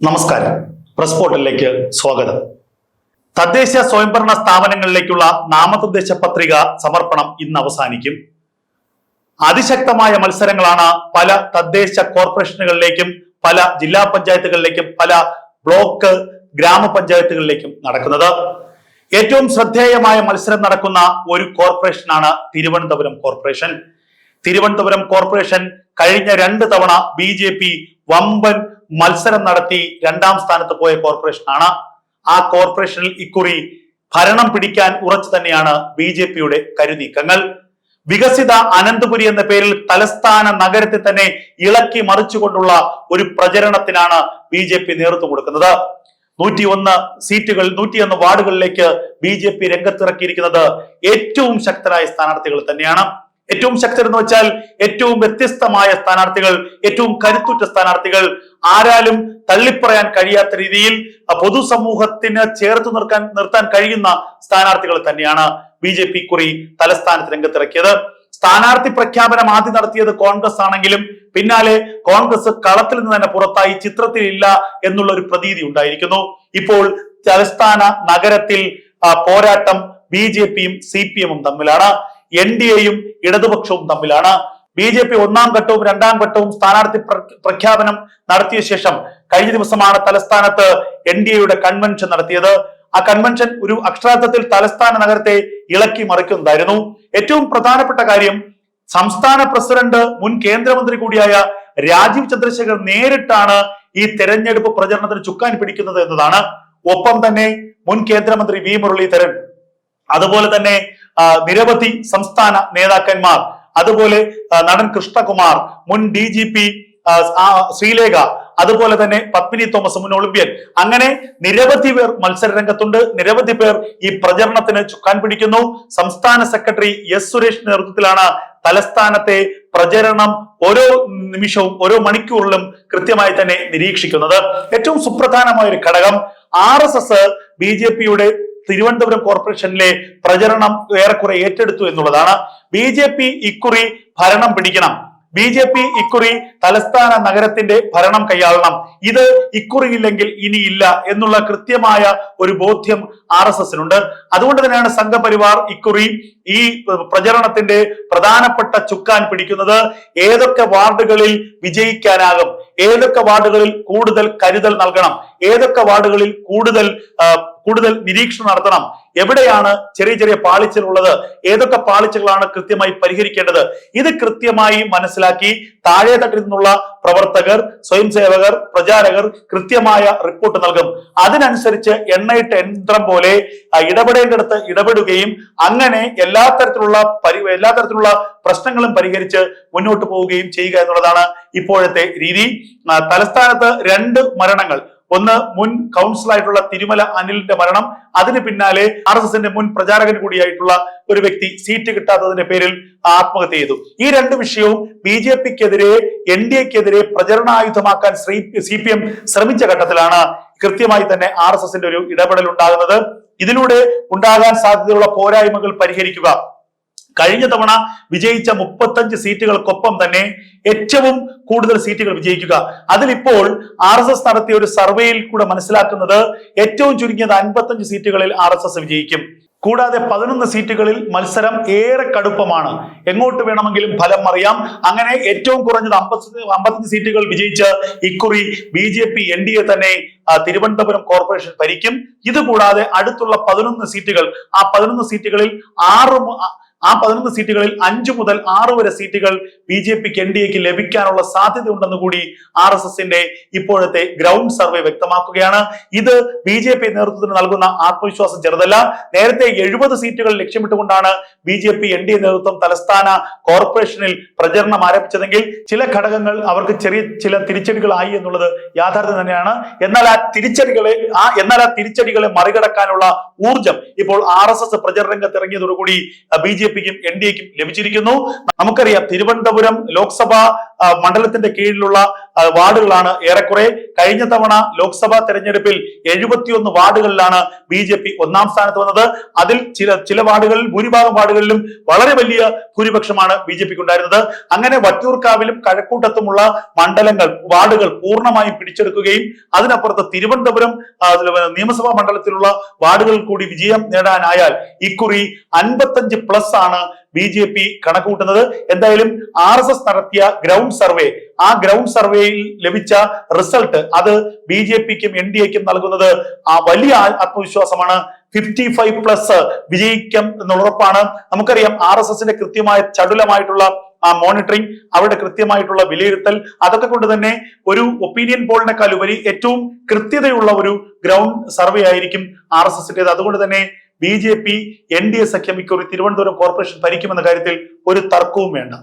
നമസ്കാരം. പ്രസ് പോർട്ടലിലേക്ക് സ്വാഗതം. തദ്ദേശ സ്വയംഭരണ സ്ഥാപനങ്ങളിലേക്കുള്ള നാമനിർദ്ദേശ പത്രിക സമർപ്പണം ഇന്ന് അവസാനിക്കും. അതിശക്തമായ മത്സരങ്ങളാണ് പല തദ്ദേശ കോർപ്പറേഷനുകളിലേക്കും പല ജില്ലാ പഞ്ചായത്തുകളിലേക്കും പല ബ്ലോക്ക് ഗ്രാമപഞ്ചായത്തുകളിലേക്കും നടക്കുന്നത്. ഏറ്റവും ശ്രദ്ധേയമായ മത്സരം നടക്കുന്ന ഒരു കോർപ്പറേഷനാണ് തിരുവനന്തപുരം കോർപ്പറേഷൻ. തിരുവനന്തപുരം കോർപ്പറേഷൻ കഴിഞ്ഞ രണ്ട് തവണ ബി ജെ പി വമ്പൻ മത്സരം നടത്തി രണ്ടാം സ്ഥാനത്ത് പോയ കോർപ്പറേഷനാണ് ആ കോർപ്പറേഷനിൽ ഇക്കുറി ഭരണം പിടിക്കാൻ ഉറച്ചു തന്നെയാണ് ബി ജെ പിയുടെ കരുനീക്കങ്ങൾ. വികസിത അനന്തപുരി എന്ന പേരിൽ തലസ്ഥാന നഗരത്തെ തന്നെ ഇളക്കി മറിച്ചുകൊണ്ടുള്ള ഒരു പ്രചരണത്തിനാണ് ബി ജെ പി നേതൃത്വം കൊടുക്കുന്നത്. നൂറ്റി ഒന്ന് സീറ്റുകൾ നൂറ്റിയൊന്ന് വാർഡുകളിലേക്ക് ബി ജെ പി രംഗത്തിറക്കിയിരിക്കുന്നത് ഏറ്റവും ശക്തരായ സ്ഥാനാർത്ഥികൾ തന്നെയാണ്. ഏറ്റവും ശക്തർ എന്ന് വെച്ചാൽ ഏറ്റവും വ്യത്യസ്തമായ സ്ഥാനാർത്ഥികൾ ഏറ്റവും കരുത്തുറ്റ സ്ഥാനാർത്ഥികൾ. ആരാലും തള്ളിപ്പറയാൻ കഴിയാത്ത രീതിയിൽ പൊതുസമൂഹത്തിന് ചേർത്ത് നിർക്കാൻ നിർത്താൻ കഴിയുന്ന സ്ഥാനാർത്ഥികൾ തന്നെയാണ് ബി ജെ പി കുറി തലസ്ഥാനത്ത് രംഗത്തിറക്കിയത്. സ്ഥാനാർത്ഥി പ്രഖ്യാപനം ആദ്യം നടത്തിയത് കോൺഗ്രസ് ആണെങ്കിലും പിന്നാലെ കോൺഗ്രസ് കളത്തിൽ നിന്ന് തന്നെ പുറത്തായി ചിത്രത്തിലില്ല എന്നുള്ള ഒരു പ്രതീതി ഉണ്ടായിരിക്കുന്നു. ഇപ്പോൾ തലസ്ഥാന നഗരത്തിൽ പോരാട്ടം ബി ജെ പിയും സി പി എമ്മും തമ്മിലാണ്. എൻ ഡി എയും ഇടതുപക്ഷവും തമ്മിലാണ്. ബി ജെ പി ഒന്നാം ഘട്ടവും രണ്ടാം ഘട്ടവും സ്ഥാനാർത്ഥി പ്രഖ്യാപനം നടത്തിയ ശേഷം കഴിഞ്ഞ ദിവസമാണ് തലസ്ഥാനത്ത് എൻ ഡി എയുടെ കൺവെൻഷൻ നടത്തിയത്. ആ കൺവെൻഷൻ ഒരു അക്ഷരാർത്ഥത്തിൽ തലസ്ഥാന നഗരത്തെ ഇളക്കി മറിക്കുന്നതായിരുന്നു. ഏറ്റവും പ്രധാനപ്പെട്ട കാര്യം സംസ്ഥാന പ്രസിഡന്റ് മുൻ കേന്ദ്രമന്ത്രി കൂടിയായ രാജീവ് ചന്ദ്രശേഖർ നേരിട്ടാണ് ഈ തെരഞ്ഞെടുപ്പ് പ്രചരണത്തിന് ചുക്കാൻ പിടിക്കുന്നത് എന്നതാണ്. ഒപ്പം തന്നെ മുൻ കേന്ദ്രമന്ത്രി വി മുരളീധരൻ അതുപോലെ തന്നെ നിരവധി സംസ്ഥാന നേതാക്കന്മാർ അതുപോലെ നടൻ കൃഷ്ണകുമാർ മുൻ ഡി ജി പി ശ്രീലേഖ അതുപോലെ തന്നെ പത്മിനി തോമസ് മുൻ ഒളിമ്പ്യൻ. അങ്ങനെ നിരവധി പേർ മത്സര രംഗത്തുണ്ട്. നിരവധി പേർ ഈ പ്രചരണത്തിന് ചുക്കാൻ പിടിക്കുന്നു. സംസ്ഥാന സെക്രട്ടറി എസ് സുരേഷ് നേതൃത്വത്തിലാണ് തലസ്ഥാനത്തെ പ്രചരണം ഓരോ നിമിഷവും ഓരോ മണിക്കൂറിലും കൃത്യമായി തന്നെ നിരീക്ഷിക്കുന്നത്. ഏറ്റവും സുപ്രധാനമായ ഒരു ഘടകം R S S B J പിയുടെ തിരുവനന്തപുരം കോർപ്പറേഷനിലെ പ്രചരണം ഏറെക്കുറെ ഏറ്റെടുത്തു എന്നുള്ളതാണ്. ബി ജെ പി ഇക്കുറി ഭരണം പിടിക്കണം. ബി ജെ പി ഇക്കുറി തലസ്ഥാന നഗരത്തിന്റെ ഭരണം കൈയാളണം. ഇത് ഇക്കുറി ഇല്ലെങ്കിൽ ഇനിയില്ല എന്നുള്ള കൃത്യമായ ഒരു ബോധ്യം ആർ എസ് എസിനുണ്ട്. അതുകൊണ്ട് തന്നെയാണ് സംഘപരിവാർ ഇക്കുറി ഈ പ്രചരണത്തിന്റെ പ്രധാനപ്പെട്ട ചുക്കാൻ പിടിക്കുന്നത്. ഏതൊക്കെ വാർഡുകളിൽ വിജയിക്കാനാകും? ഏതൊക്കെ വാർഡുകളിൽ കൂടുതൽ കരുതൽ നൽകണം? ഏതൊക്കെ വാർഡുകളിൽ കൂടുതൽ കൂടുതൽ നിരീക്ഷണം നടത്തണം. എവിടെയാണ് ചെറിയ ചെറിയ പാളിച്ചകൾ ഉള്ളത് ഏതൊക്കെ പാളിച്ചകളാണ് കൃത്യമായി പരിഹരിക്കേണ്ടത്? ഇത് കൃത്യമായി മനസ്സിലാക്കി താഴെ തട്ടിൽ നിന്നുള്ള പ്രവർത്തകർ സ്വയം സേവകർ പ്രചാരകർ കൃത്യമായ റിപ്പോർട്ട് നൽകും. അതിനനുസരിച്ച് എണ്ണയിട്ട യന്ത്രം പോലെ ഇടപെടേണ്ടടുത്ത് ഇടപെടുകയും അങ്ങനെ എല്ലാ തരത്തിലുള്ള പരി എല്ലാ തരത്തിലുള്ള പ്രശ്നങ്ങളും പരിഹരിച്ച് മുന്നോട്ട് പോവുകയും ചെയ്യുക എന്നുള്ളതാണ് ഇപ്പോഴത്തെ രീതി. തലസ്ഥാനത്ത് രണ്ട് മരണങ്ങൾ. ഒന്ന് മുൻ കൗൺസിലായിട്ടുള്ള തിരുമല അനിലിന്റെ മരണം അതിന് പിന്നാലെ ആർ എസ് എസിന്റെ മുൻ പ്രചാരകൻ കൂടിയായിട്ടുള്ള ഒരു വ്യക്തി സീറ്റ് കിട്ടാത്തതിന്റെ പേരിൽ ആത്മഹത്യ ചെയ്തു. ഈ രണ്ട് വിഷയവും ബി ജെ പിക്കെതിരെ എൻ ഡി എക്കെതിരെ പ്രചരണായുധമാക്കാൻ സി പി എം ശ്രമിച്ച ഘട്ടത്തിലാണ് കൃത്യമായി തന്നെ ആർ എസ് എസിന്റെ ഒരു ഇടപെടൽ ഉണ്ടാകുന്നത്. ഇതിലൂടെ ഉണ്ടാകാൻ സാധ്യതയുള്ള പോരായ്മകൾ പരിഹരിക്കുക. കഴിഞ്ഞ തവണ വിജയിച്ച മുപ്പത്തഞ്ച് സീറ്റുകൾക്കൊപ്പം തന്നെ ഏറ്റവും കൂടുതൽ സീറ്റുകൾ വിജയിക്കുക. അതിലിപ്പോൾ ആർ എസ് എസ് നടത്തിയ ഒരു സർവേയിൽ കൂടെ മനസ്സിലാക്കുന്നത് ഏറ്റവും ചുരുങ്ങിയത് അൻപത്തഞ്ച് സീറ്റുകളിൽ ആർ എസ് എസ് വിജയിക്കും. കൂടാതെ പതിനൊന്ന് സീറ്റുകളിൽ മത്സരം ഏറെ കടുപ്പമാണ്. എങ്ങോട്ട് വേണമെങ്കിലും ഫലം അറിയാം. അങ്ങനെ ഏറ്റവും കുറഞ്ഞത് അമ്പത്തി അമ്പത്തഞ്ച് സീറ്റുകൾ വിജയിച്ച് ഇക്കുറി B J P N D A തന്നെ തിരുവനന്തപുരം കോർപ്പറേഷൻ ഭരിക്കും. ഇതുകൂടാതെ അടുത്തുള്ള പതിനൊന്ന് സീറ്റുകൾ ആ പതിനൊന്ന് സീറ്റുകളിൽ ആറ് ആ- പതിനൊന്ന് സീറ്റുകളിൽ അഞ്ചു മുതൽ ആറ് വരെ സീറ്റുകൾ ബി ജെ പിക്ക് എൻ ഡി എക്ക് ലഭിക്കാനുള്ള സാധ്യത ഉണ്ടെന്ന് കൂടി ആർ എസ് എസിന്റെ ഇപ്പോഴത്തെ ഗ്രൗണ്ട് സർവേ വ്യക്തമാക്കുകയാണ്. ഇത് ബി ജെ പി നേതൃത്വത്തിന് നൽകുന്ന ആത്മവിശ്വാസം ചെറുതല്ല നേരത്തെ എഴുപത് സീറ്റുകൾ ലക്ഷ്യമിട്ടുകൊണ്ടാണ് B J P N D A നേതൃത്വം തലസ്ഥാന കോർപ്പറേഷനിൽ പ്രചരണം ആരംഭിച്ചതെങ്കിൽ ചില ഘടകങ്ങൾ അവർക്ക് ചെറിയ ചില തിരിച്ചടികളായി എന്നുള്ളത് യാഥാർത്ഥ്യം തന്നെയാണ്. എന്നാൽ ആ തിരിച്ചടികളെ ആ എന്നാൽ ആ തിരിച്ചടികളെ മറികടക്കാനുള്ള ഊർജം ഇപ്പോൾ ആർ എസ് എസ് പ്രചരണ രംഗത്ത് ഇറങ്ങിയതോടുകൂടി ബി ജെ പിക്കും എൻ ഡി എക്കും ലഭിച്ചിരിക്കുന്നു. നമുക്കറിയാം തിരുവനന്തപുരം ലോക്സഭാ മണ്ഡലത്തിന്റെ കീഴിലുള്ള വാർഡുകളാണ് ഏറെക്കുറെ. കഴിഞ്ഞ തവണ ലോക്സഭാ തെരഞ്ഞെടുപ്പിൽ എഴുപത്തിയൊന്ന് വാർഡുകളിലാണ് ബി ജെ പി ഒന്നാം സ്ഥാനത്ത് വന്നത്. അതിൽ ചില ചില വാർഡുകളിൽ ഭൂരിഭാഗം വാർഡുകളിലും വളരെ വലിയ ഭൂരിപക്ഷമാണ് ബി ജെ പിക്ക് ഉണ്ടായിരുന്നത് അങ്ങനെ വട്ടിയൂർക്കാവിലും കഴക്കൂട്ടത്തുമുള്ള മണ്ഡലങ്ങൾ വാർഡുകൾ പൂർണമായും പിടിച്ചെടുക്കുകയും അതിനപ്പുറത്ത് തിരുവനന്തപുരം നിയമസഭാ മണ്ഡലത്തിലുള്ള വാർഡുകളിൽ കൂടി വിജയം നേടാനായാൽ ഇക്കുറി അൻപത്തഞ്ച് പ്ലസ് ആണ് ബി ജെ പി കണക്കുകൂട്ടുന്നത്. എന്തായാലും ആർ എസ് എസ് നടത്തിയ ഗ്രൗണ്ട് സർവേ ആ ഗ്രൗണ്ട് സർവേയിൽ ലഭിച്ച റിസൾട്ട് അത് ബി ജെ പിക്കും എൻ ഡി എക്കും നൽകുന്നത് ആ വലിയ ആത്മവിശ്വാസമാണ്. ഫിഫ്റ്റി ഫൈവ് പ്ലസ് വിജയിക്കും എന്നുള്ള ഉറപ്പാണ്. നമുക്കറിയാം ആർ എസ് എസിന്റെ കൃത്യമായ ചടുലമായിട്ടുള്ള ആ മോണിറ്ററിംഗ് അവരുടെ കൃത്യമായിട്ടുള്ള വിലയിരുത്തൽ അതൊക്കെ കൊണ്ട് തന്നെ ഒരു ഒപ്പീനിയൻ പോളിനേക്കാൾ ഉപരി ഏറ്റവും കൃത്യതയുള്ള ഒരു ഗ്രൗണ്ട് സർവേ ആയിരിക്കും ആർ എസ് എസിന്റേത്. അതുകൊണ്ട് തന്നെ B J P N D A സഖ്യം ഇക്കുറി തിരുവനന്തപുരം കോർപ്പറേഷൻ ഭരിക്കുമെന്ന കാര്യത്തിൽ ഒരു തർക്കവും വേണ്ട.